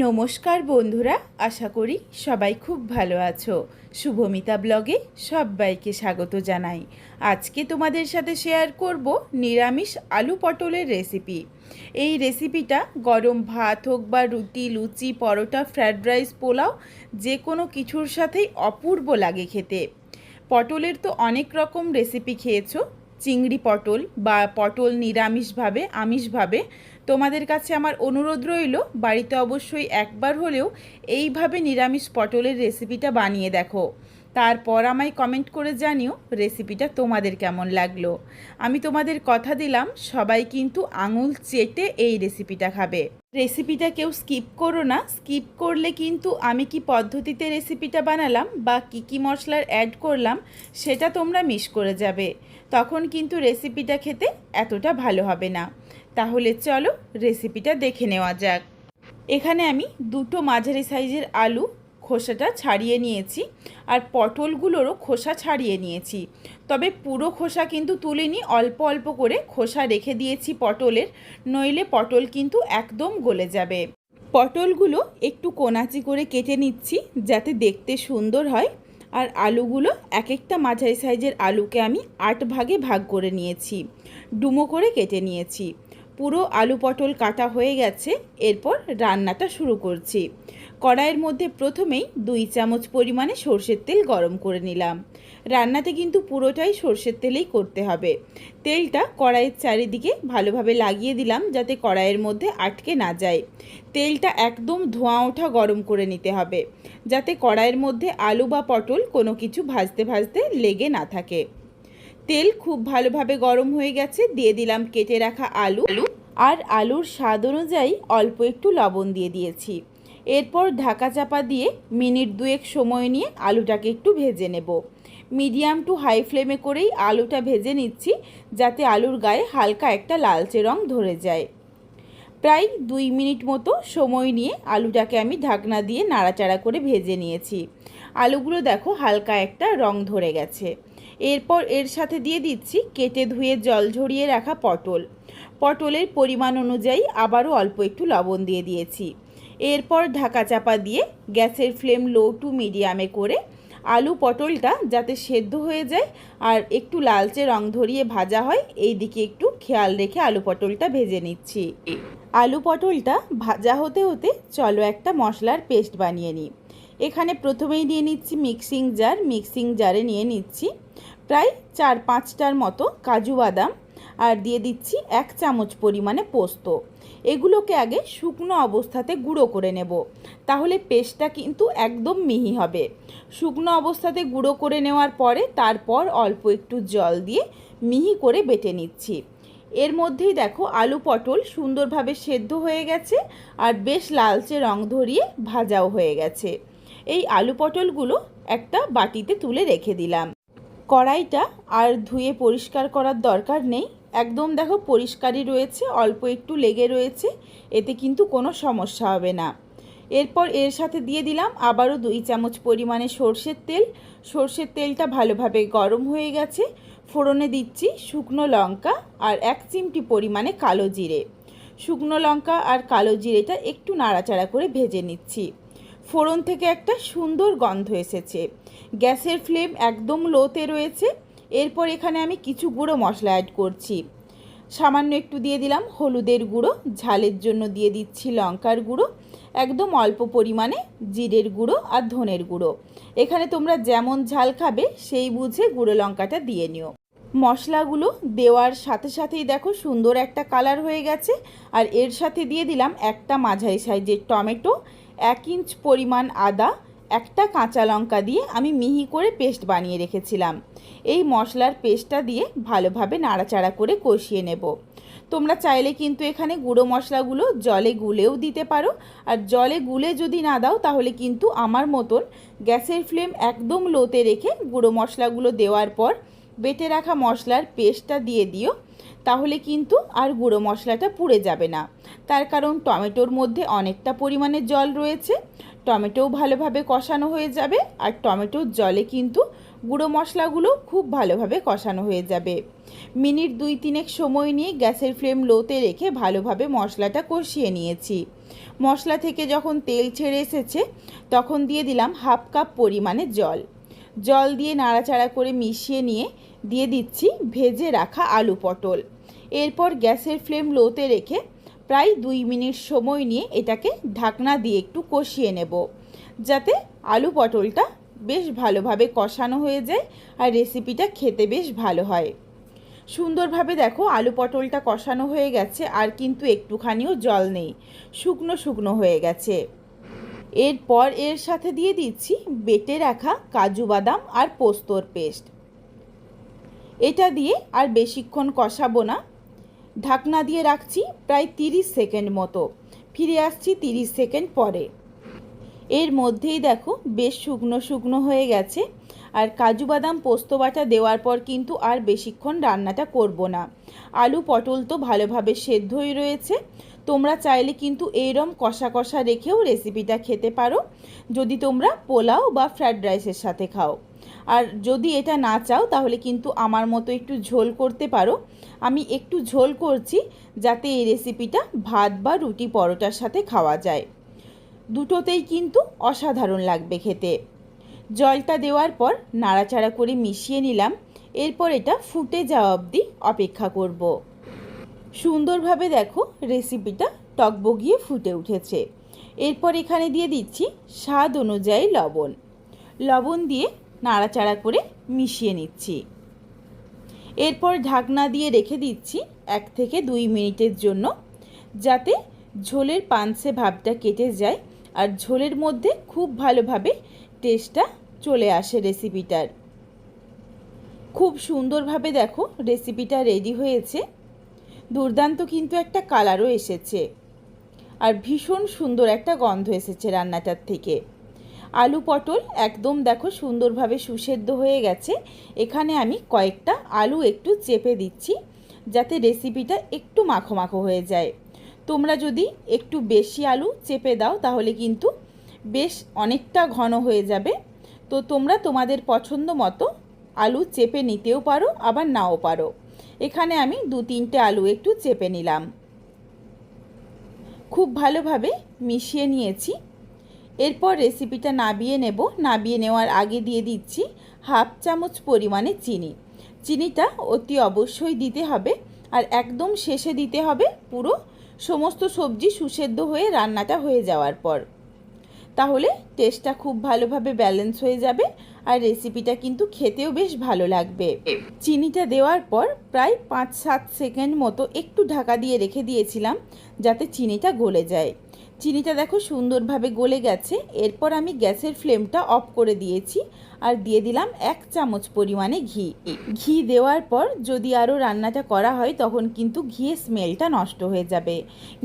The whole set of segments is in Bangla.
নমস্কার বন্ধুরা, আশা করি সবাই খুব ভালো আছো। শুভমিতা ব্লগে সবাইকে স্বাগত জানাই। আজকে তোমাদের সাথে শেয়ার করব নিরামিষ আলু পটলের রেসিপি এই রেসিপিটা গরম ভাত হোক বা রুটি, লুচি, পরোটা ফ্রায়েড রাইস পোলাও যে কোনো কিছুর সাথেই অপূর্ব লাগে খেতে। পটলের তো অনেক রকম রেসিপি খেয়েছো চিংড়ি পটল বা পটল নিরামিষভাবে, আমিষভাবে। তোমাদের কাছে আমার অনুরোধ রইল, বাড়িতে অবশ্যই একবার হলেও এইভাবে নিরামিষ পটলের রেসিপিটা বানিয়ে দেখো। তারপর আমায় কমেন্ট করে জানিও রেসিপিটা তোমাদের কেমন লাগল। আমি তোমাদের কথা দিলাম, সবাই কিন্তু আঙুল চেটে এই রেসিপিটা খাবে। রেসিপিটা কেউ স্কিপ করো না। স্কিপ করলে কিন্তু আমি কি পদ্ধতিতে রেসিপিটা বানালাম বা কি কি মশলার অ্যাড করলাম, সেটা তোমরা মিস করে যাবে। তখন কিন্তু রেসিপিটা খেতে এতটা ভালো হবে না। তাহলে চলো রেসিপিটা দেখে নেওয়া যাক। এখানে আমি দুটো মাঝারি সাইজের আলু খোসাটা ছাড়িয়ে নিয়েছি আর পটলগুলোরও খোসা ছাড়িয়ে নিয়েছি। তবে পুরো খোসা কিন্তু তুলিনি, অল্প অল্প করে খোসা রেখে দিয়েছি পটলের, নইলে পটল কিন্তু একদম গলে যাবে। পটলগুলো একটু কোনাচি করে কেটে নিচ্ছি যাতে দেখতে সুন্দর হয় আর আলুগুলো এক একটা মাঝারি সাইজের আলুকে আমি আট ভাগে ভাগ করে নিয়েছি। ডুমো করে কেটে নিয়েছি। পুরো আলু পটল কাটা হয়ে গেছে, এরপর রান্নাটা শুরু করছি। কড়াইয়ের মধ্যে প্রথমেই দুই চামচ পরিমাণে সর্ষের তেল গরম করে নিলাম। রান্নাতে কিন্তু পুরোটাই সর্ষের তেলেই করতে হবে। তেলটা কড়াইয়ের চারিদিকে ভালোভাবে লাগিয়ে দিলাম যাতে কড়াইয়ের মধ্যে আটকে না যায়। তেলটা একদম ধোঁয়া ওঠা গরম করে নিতে হবে, যাতে কড়াইয়ের মধ্যে আলু বা পটল কোনো কিছু ভাজতে ভাজতে লেগে না থাকে। তেল খুব ভালোভাবে গরম হয়ে গেছে, দিয়ে দিলাম কেটে রাখা আলু। আলু আর আলুর স্বাদ অনুযায়ী অল্প একটু লবণ দিয়ে দিয়েছি। এরপর ঢাকা চাপা দিয়ে মিনিট দুয়েক সময় নিয়ে আলুটাকে একটু ভেজে নেব। মিডিয়াম টু হাই ফ্লেমে করেই আলুটা ভেজে নিচ্ছি, যাতে আলুর গায়ে হালকা একটা লালচে রং ধরে যায়। প্রায় দুই মিনিট মতো সময় নিয়ে আলুটাকে আমি ঢাকনা দিয়ে নাড়াচাড়া করে ভেজে নিয়েছি। আলুগুলো দেখো হালকা একটা রং ধরে গেছে। এরপর এর সাথে দিয়ে দিচ্ছি কেটে ধুয়ে জল ঝরিয়ে রাখা পটল। পটলের পরিমাণ অনুযায়ী আবারও অল্প একটু লবণ দিয়ে দিয়েছি। এরপর ঢাকা চাপা দিয়ে গ্যাসের ফ্লেম লো টু মিডিয়ামে করে আলু পটলটা যাতে সেদ্ধ হয়ে যায় আর একটু লালচে রং ধরিয়ে ভাজা হয়, এই দিকে একটু খেয়াল রেখে আলু পটলটা ভেজে নিচ্ছি। আলু পটলটা ভাজা হতে হতে চলো একটা মশলার পেস্ট বানিয়ে নিই। এখানে প্রথমেই নিয়ে নিচ্ছি মিক্সিং জার। মিক্সিং জারে নিয়ে নিচ্ছি। প্রায় চার পাঁচটার মতো কাজু বাদাম আর দিয়ে দিচ্ছি এক চামচ পরিমাণে পোস্ত। এগুলোকে আগে শুকনো অবস্থাতে গুঁড়ো করে নেব। তাহলে পেস্টটা কিন্তু একদম মিহি হবে। শুকনো অবস্থাতে গুঁড়ো করে নেওয়ার পরে তারপর অল্প একটু জল দিয়ে মিহি করে বেটে নিচ্ছি। এর মধ্যেই দেখো আলু পটল সুন্দরভাবে সেদ্ধ হয়ে গেছে আর বেশ লালচে রং ধরিয়ে ভাজাও হয়ে গেছে। এই আলু পটলগুলো একটা বাটিতে তুলে রেখে দিলাম। কড়াইটা আর ধুয়ে পরিষ্কার করার দরকার নেই। একদম দেখো পরিষ্কারই রয়েছে, অল্প একটু লেগে রয়েছে, এতে কিন্তু কোনো সমস্যা হবে না। এরপর এর সাথে দিয়ে দিলাম আবারও দুই চামচ পরিমাণে সর্ষের তেল। সর্ষের তেলটা ভালোভাবে গরম হয়ে গেছে, ফোড়নে দিচ্ছি শুকনো লঙ্কা আর এক চিমটি পরিমাণে কালো জিরে। শুকনো লঙ্কা আর কালো জিরেটা একটু নাড়াচাড়া করে ভেজে নিচ্ছি। ফোড়ন থেকে একটা সুন্দর গন্ধ এসেছে। গ্যাসের ফ্লেম একদম লোতে রয়েছে। এরপর এখানে আমি কিছু গুঁড়ো মশলা অ্যাড করছি। সামান্য একটু দিয়ে দিলাম হলুদের গুঁড়ো, ঝালের জন্য দিয়ে দিচ্ছি লঙ্কার গুঁড়ো, একদম অল্প পরিমাণে জিরের গুঁড়ো আর ধনের গুঁড়ো। এখানে তোমরা যেমন ঝাল খাবে, সেই বুঝে গুঁড়ো লঙ্কাটা দিয়ে নিও। মশলাগুলো দেওয়ার সাথে সাথেই দেখো সুন্দর একটা কালার হয়ে গেছে। আর এর সাথে দিয়ে দিলাম একটা মাঝারি সাইজের টমেটো। এক ইঞ্চ পরিমাণ আদা, একটা কাঁচা লঙ্কা দিয়ে আমি মিহি করে পেস্ট বানিয়ে রেখেছিলাম। এই মশলার পেস্টটা দিয়ে ভালোভাবে নাড়াচাড়া করে কষিয়ে নেব। তোমরা চাইলে কিন্তু এখানে গুঁড়ো মশলাগুলো জলে গুলেও দিতে পারো। আর জলে গুলে যদি না দাও, তাহলে কিন্তু আমার মতন গ্যাসের ফ্লেম একদম লোতে রেখে গুঁড়ো মশলাগুলো দেওয়ার পর বেটে রাখা মশলার পেস্টটা দিয়ে দিও, তাহলে কিন্তু আর গুঁড়ো মশলাটা পুড়ে যাবে না। তার কারণ টমেটোর মধ্যে অনেকটা পরিমাণে জল রয়েছে, টমেটোও ভালোভাবে কষানো হয়ে যাবে, আর টমেটোর জলে কিন্তু গুঁড়ো মশলাগুলো খুব ভালোভাবে কষানো হয়ে যাবে। মিনিট দুই তিনেক সময় নিয়ে গ্যাসের ফ্লেম লোতে রেখে ভালোভাবে মশলাটা কষিয়ে নিয়েছি। মশলা থেকে যখন তেল ছেড়ে এসেছে, তখন দিয়ে দিলাম হাফ কাপ পরিমাণে জল। জল দিয়ে নাড়াচাড়া করে মিশিয়ে নিয়ে দিয়ে দিচ্ছি ভেজে রাখা আলু পটল। এরপর গ্যাসের ফ্লেম লোতে রেখে প্রায় দুই মিনিট সময় নিয়ে এটাকে ঢাকনা দিয়ে একটু কষিয়ে নেব। যাতে আলু পটলটা বেশ ভালোভাবে কষানো হয়ে যায় আর রেসিপিটা খেতে বেশ ভালো হয়। সুন্দরভাবে দেখো আলু পটলটা কষানো হয়ে গেছে আর কিন্তু একটুখানিও জল নেই। শুকনো শুকনো হয়ে গেছে। এরপর এর সাথে দিয়ে দিচ্ছি বেটে রাখা কাজু বাদাম আর পোস্তর পেস্ট। এটা দিয়ে আর বেশিক্ষণ কষাবো না। ঢাকনা দিয়ে রাখছি প্রায় তিরিশ সেকেন্ড মতো। ফিরে আসছি তিরিশ সেকেন্ড পরে। এর মধ্যেই দেখো বেশ শুকনো শুকনো হয়ে গেছে আর কাজু বাদাম পোস্ত বাটা দেওয়ার পর কিন্তু আর বেশিক্ষণ রান্নাটা করব না। আলু পটল তো ভালোভাবে সেদ্ধই রয়েছে। তোমরা চাইলে কিন্তু এইরম কষা কষা রেখেও রেসিপিটা খেতে পারো। যদি তোমরা পোলাও বা ফ্রায়েড রাইসের সাথে খাও। আর যদি এটা না চাও, তাহলে কিন্তু আমার মতো একটু ঝোল করতে পারো। আমি একটু ঝোল করছি যাতে এই রেসিপিটা ভাত বা রুটি পরোটার সাথে খাওয়া যায়। দুটোতেই কিন্তু অসাধারণ লাগবে খেতে। জলটা দেওয়ার পর নাড়াচাড়া করে মিশিয়ে নিলাম। এরপর এটা ফুটে যাওয়া অবধি অপেক্ষা করব। সুন্দরভাবে দেখো রেসিপিটা টকবগিয়ে ফুটে উঠেছে। এরপর এখানে দিয়ে দিচ্ছি স্বাদ অনুযায়ী লবণ। লবণ দিয়ে নাড়াচাড়া করে মিশিয়ে নিচ্ছি। এরপর ঢাকনা দিয়ে রেখে দিচ্ছি এক থেকে দুই মিনিটের জন্য, যাতে ঝোলের পানসে ভাবটা কেটে যায় আর ঝোলের মধ্যে খুব ভালোভাবে টেস্টটা চলে আসে রেসিপিটার খুব সুন্দরভাবে দেখো রেসিপিটা রেডি হয়েছে। দুর্দান্ত কিন্তু একটা কালারও এসেছে। আর ভীষণ সুন্দর একটা গন্ধ এসেছে রান্নাটার থেকে। আলু পটল একদম দেখো সুন্দরভাবে সুসেদ্ধ হয়ে গেছে। এখানে আমি কয়েকটা আলু একটু চেপে দিচ্ছি যাতে রেসিপিটা একটু মাখো মাখো হয়ে যায়। তোমরা যদি একটু বেশি আলু চেপে দাও তাহলে কিন্তু বেশ অনেকটা ঘন হয়ে যাবে। তো তোমরা তোমাদের পছন্দ মতো আলু চেপে নিতেও পারো, আবার নাও পারো। এখানে আমি দু তিনটে আলু একটু চেপে নিলাম। খুব ভালোভাবে মিশিয়ে নিয়েছি। এরপর রেসিপিটা নাবিয়ে নেব। নাবিয়ে নেওয়ার আগে দিয়ে দিচ্ছি হাফ চামচ পরিমাণে চিনি। চিনিটা অতি অবশ্যই দিতে হবে আর একদম শেষে দিতে হবে পুরো সমস্ত সবজি সুসেদ্ধ হয়ে রান্নাটা হয়ে যাওয়ার পর। তাহলে টেস্টটা খুব ভালোভাবে ব্যালেন্স হয়ে যাবে আর রেসিপিটা কিন্তু খেতেও বেশ ভালো লাগবে। চিনিটা দেওয়ার পর প্রায় পাঁচ সাত সেকেন্ড মতো একটু ঢাকা দিয়ে রেখে দিয়েছিলাম যাতে চিনিটা গলে যায়। চিনিটা দেখো সুন্দরভাবে গলে গেছে। এরপর আমি গ্যাসের ফ্লেমটা অফ করে দিয়েছি আর দিয়ে দিলাম এক চামচ পরিমাণে ঘি। ঘি দেওয়ার পর যদি আরও রান্নাটা করা হয় তখন কিন্তু ঘিয়ের স্মেলটা নষ্ট হয়ে যাবে।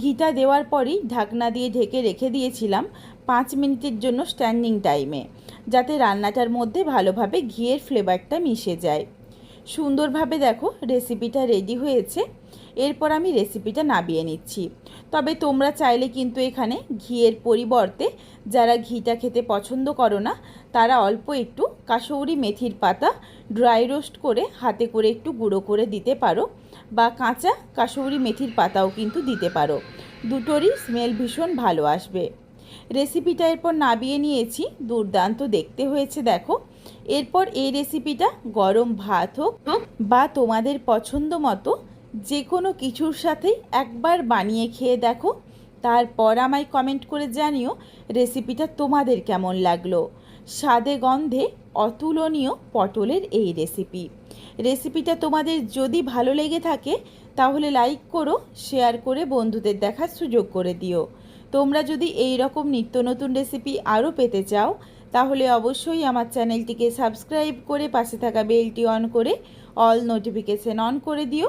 ঘিটা দেওয়ার পরই ঢাকনা দিয়ে ঢেকে রেখে দিয়েছিলাম পাঁচ মিনিটের জন্য স্ট্যান্ডিং টাইমে, যাতে রান্নাটার মধ্যে ভালোভাবে ঘিয়ের ফ্লেভারটা মিশে যায়। সুন্দরভাবে দেখো রেসিপিটা রেডি হয়েছে। এরপর আমি রেসিপিটা নাবিয়ে নিচ্ছি। তবে তোমরা চাইলে কিন্তু এখানে ঘিয়ের পরিবর্তে যারা ঘিটা খেতে পছন্দ করো না, তারা অল্প একটু কাশৌরি মেথির পাতা ড্রাই রোস্ট করে হাতে করে একটু গুঁড়ো করে দিতে পারো বা কাঁচা কাশৌরি মেথির পাতাও কিন্তু দিতে পারো। দুটোরই স্মেল ভীষণ ভালো আসবে। রেসিপিটা এরপর নাবিয়ে নিয়েছি, দুর্দান্ত দেখতে হয়েছে দেখো। এরপর এই রেসিপিটা গরম ভাত হোক বা তোমাদের পছন্দ মতো যে কোনো কিছুর সাথেই একবার বানিয়ে খেয়ে দেখো। তারপর আমায় কমেন্ট করে জানিও রেসিপিটা তোমাদের কেমন লাগল। স্বাদে গন্ধে অতুলনীয় পটলের এই রেসিপি রেসিপিটা তোমাদের যদি ভালো লেগে থাকে, তাহলে লাইক করো শেয়ার করে বন্ধুদের দেখার সুযোগ করে দিও। তোমরা যদি এই রকম নিত্য নতুন রেসিপি আরও পেতে চাও, তাহলে অবশ্যই আমার চ্যানেলটিকে সাবস্ক্রাইব করে পাশে থাকা বেলটি অন করে অল নোটিফিকেশান অন করে দিও।